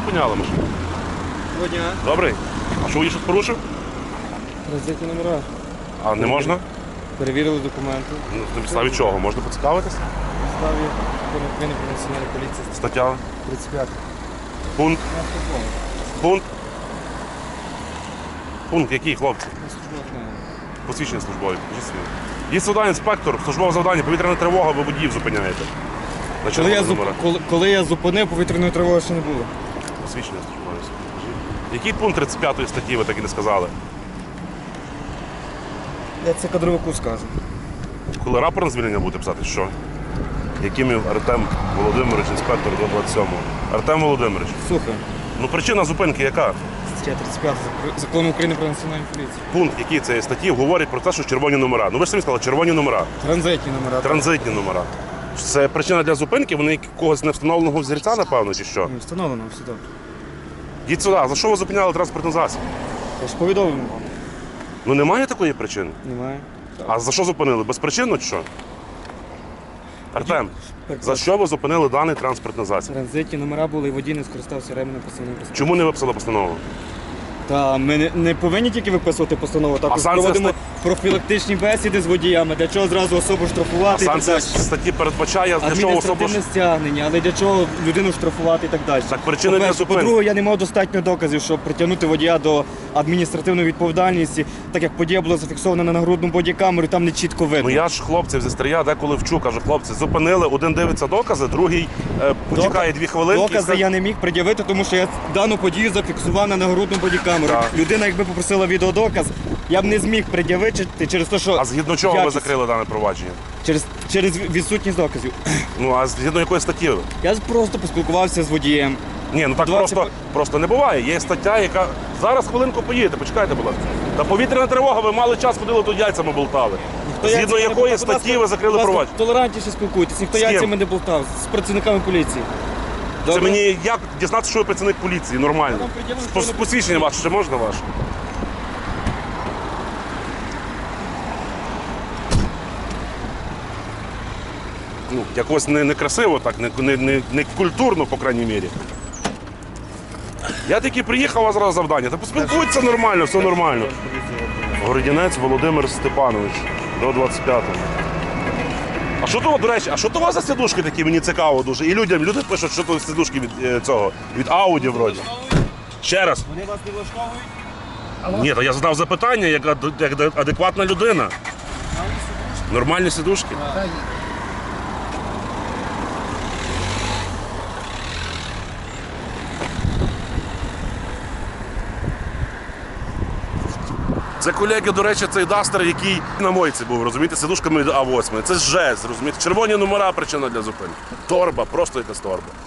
зупиняли машину? Доброго дня. Добрий. А що ви щось порушив? Роздяті номера. А не можна? Перевірили документи. Ну, На підставі чого? Можна поцікавитись? Закону України про національну поліцію. Стаття, 35. пункт, пункт. Пункт який, хлопці? Посвідчення службові. Покажіть. Є сюди інспектор, службове завдання, повітряна тривога, ви водіїв зупиняєте. На Коли я, червоних зуп... номерах. коли, коли я зупинив, повітряної тривоги ще не було. Посвідчення службове. Який пункт 35 статті ви так і не сказали? Я це кадровику скажу. Коли рапорт на звільнення будете писати, що? Якимів Артем Володимирович, інспектор до 27-го. Артем Володимирович. Слухай, Ну причина зупинки яка? стаття 35 Закон- закону України про національну поліцію. Пункт, який цієї статті говорить про те, що червоні номера. Ну ви ж самі сказали, червоні номера, Транзитні номера. транзитні номера. Це причина для зупинки, вони якогось невстановленого взірця, напевно, чи що? Ні, Встановлено, все добре. Йдіть сюди, за що ви зупиняли транспортний засіб? Я ж повідомив вам. Ну немає такої причини. Немає. А за що зупинили? Безпричинно чи що? Артем, за що ви зупинили даний транспортний засіб? Транзитні номера були і водій не скористався ременем пасивної безпеки. Чому не виписали постанову? Та ми не, не повинні тільки виписувати постанову, також санкція проводимо профілактичні бесіди з водіями, для чого зразу особу штрафувати і так Санкція далі. статті передбачає, для чого особо. Адміністративне стягнення, але для чого людину штрафувати і так далі. Так причини для По-перше, зупинки. По-друге, я не мав достатньо доказів, щоб притягнути водія до адміністративної відповідальності, так як подія була зафіксована на нагрудну бодікамеру, і там не чітко видно. Ну я ж хлопців зі стрія деколи вчу, кажу, хлопці, зупинили, один дивиться докази, другий е, почекає дві хвилинки. і Докази скаже- я не міг пред'явити, тому що я дану подію зафіксував на нагрудну бодікамеру. Так. Людина, якби попросила відеодоказ, я б не зміг пред'явити через те, що А згідно чого ви закрили дане провадження? через, через відсутність доказів. Ну а згідно якої статті? Я просто поспілкувався з водієм. Ні, ну так 20 просто, просто не буває. Є стаття, яка. Зараз хвилинку поїдете, почекайте, будь ласка. Та повітряна тривога, ви мали час ходили тут яйцями болтали. То Згідно не якої статті ви закрили провадження? Толерантніше спілкуйтесь, ніхто яйцями не болтав, з працівниками поліції. Це мені як дізнатися, що ви працівник поліції, нормально. Пос- Посвідчення ваше ще можна ваше? Ну, якось не, некрасиво, так, не, не, не, не культурно, по крайній мірі. Я тільки приїхав, вас зараз завдання. Та поспілкуйтеся нормально, все нормально. Городянець Володимир Степанович до 25-го. А що то, до речі, а що то вас за сідушки такі? Мені цікаво дуже. І людям, люди пишуть, що то сідушки від е, цього, від Ауді вроді. Ще раз. Вони вас не влаштовують? Ні, то я задав запитання, як, ад- як адекватна людина. Нормальні сидушки? Це колеги, до речі, цей дастер, який на мойці був, розумієте, сидушками А8. Це жесть, розумієте? Червоні номера причина для зупинки. Торба, просто якась торба.